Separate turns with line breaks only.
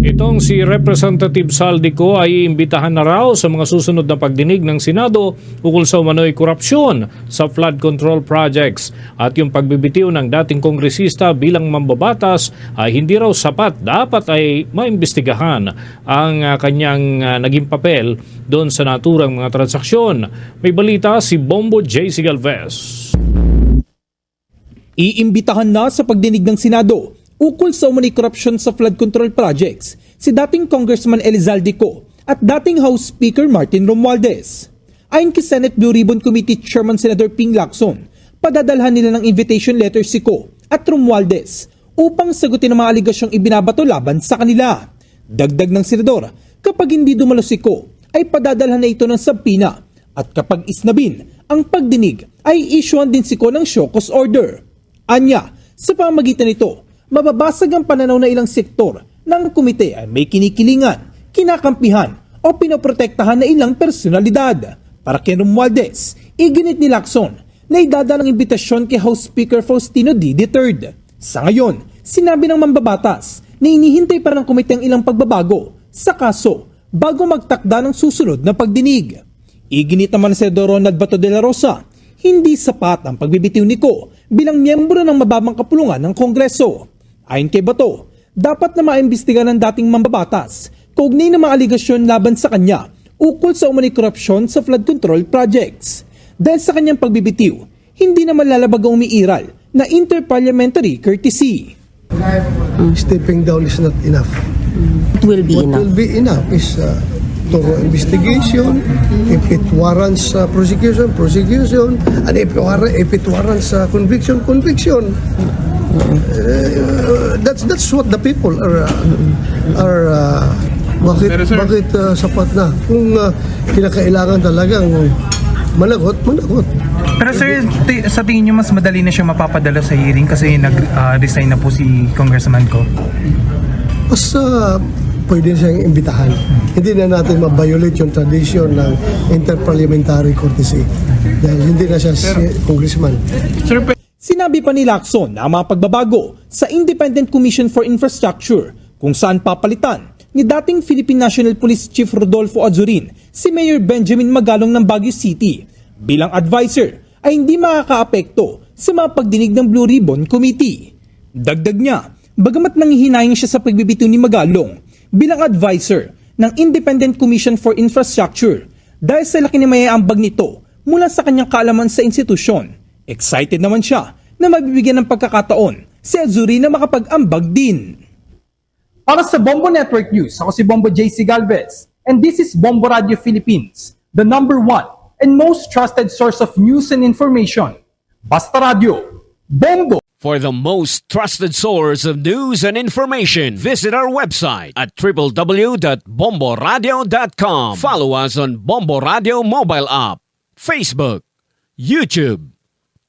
Itong si Representative Saldico ay imbitahan na raw sa mga susunod na pagdinig ng Senado ukol sa umano'y korupsyon sa flood control projects at yung pagbibitiw ng dating kongresista bilang mambabatas ay hindi raw sapat. Dapat ay maimbestigahan ang ah, kanyang ah, naging papel doon sa naturang mga transaksyon. May balita si Bombo J. Galvez.
Iimbitahan na sa pagdinig ng Senado ukol sa umano'y korupsyon sa flood control projects si dating Congressman Elizalde Co at dating House Speaker Martin Romualdez. Ayon kay Senate Blue Ribbon Committee Chairman Senator Ping Lacson, padadalhan nila ng invitation letter si Co at Romualdez upang sagutin ang mga aligasyong ibinabato laban sa kanila. Dagdag ng senador, kapag hindi dumalo si Co, ay padadalhan na ito ng sabpina at kapag isnabin ang pagdinig ay isyuan din si Ko ng cause order. Anya, sa pamagitan nito, mababasag ang pananaw na ilang sektor ng komite ay may kinikilingan, kinakampihan o pinoprotektahan na ilang personalidad. Para kay Romualdez, iginit ni Lacson na idadalang imbitasyon kay House Speaker Faustino D. III. Sa ngayon, sinabi ng mambabatas na inihintay pa ng komite ang ilang pagbabago sa kaso bago magtakda ng susunod na pagdinig. Iginit naman Senador Ronald Bato de la Rosa, hindi sapat ang pagbibitiw ni Ko bilang miyembro ng mababang kapulungan ng Kongreso. Ayon kay Bato, dapat na maimbestiga ng dating mambabatas kaugnay ng mga aligasyon laban sa kanya ukol sa umano'y korupsyon sa flood control projects. Dahil sa kanyang pagbibitiw, hindi naman lalabag ang umiiral na interparliamentary courtesy.
stepping down is not enough.
It will be
What
enough.
will be enough is uh, thorough investigation. If it warrants uh, prosecution, prosecution. And if, war- if it warrants uh, conviction, conviction. Uh, that's that's what the people are uh, are uh, bakit bakit uh, sapat na kung uh, kinakailangan talagang managot managot
Pero sir, ti- sa tingin nyo mas madali na siya mapapadala sa hearing kasi nag-resign na po si Congressman ko?
mas uh, pwede siyang imbitahan. Hindi na natin ma-violate yung tradition ng interparliamentary courtesy dahil hindi na siya si congressman.
Sinabi pa ni Lacson na ang mga pagbabago sa Independent Commission for Infrastructure kung saan papalitan ni dating Philippine National Police Chief Rodolfo Azurin si Mayor Benjamin Magalong ng Baguio City bilang advisor ay hindi makakaapekto sa mga pagdinig ng Blue Ribbon Committee. Dagdag niya, bagamat nanghihinayang siya sa pagbibitiw ni Magalong bilang advisor ng Independent Commission for Infrastructure dahil sa laki ni mayaambag nito mula sa kanyang kaalaman sa institusyon. Excited naman siya na mabibigyan ng pagkakataon si Azuri na makapag-ambag din. Para sa Bombo Network News, ako si Bombo JC Galvez. And this is Bombo Radio Philippines, the number one and most trusted source of news and information. Basta Radio, Bombo!
For the most trusted source of news and information, visit our website at www.bomboradio.com. Follow us on Bombo Radio mobile app, Facebook, YouTube,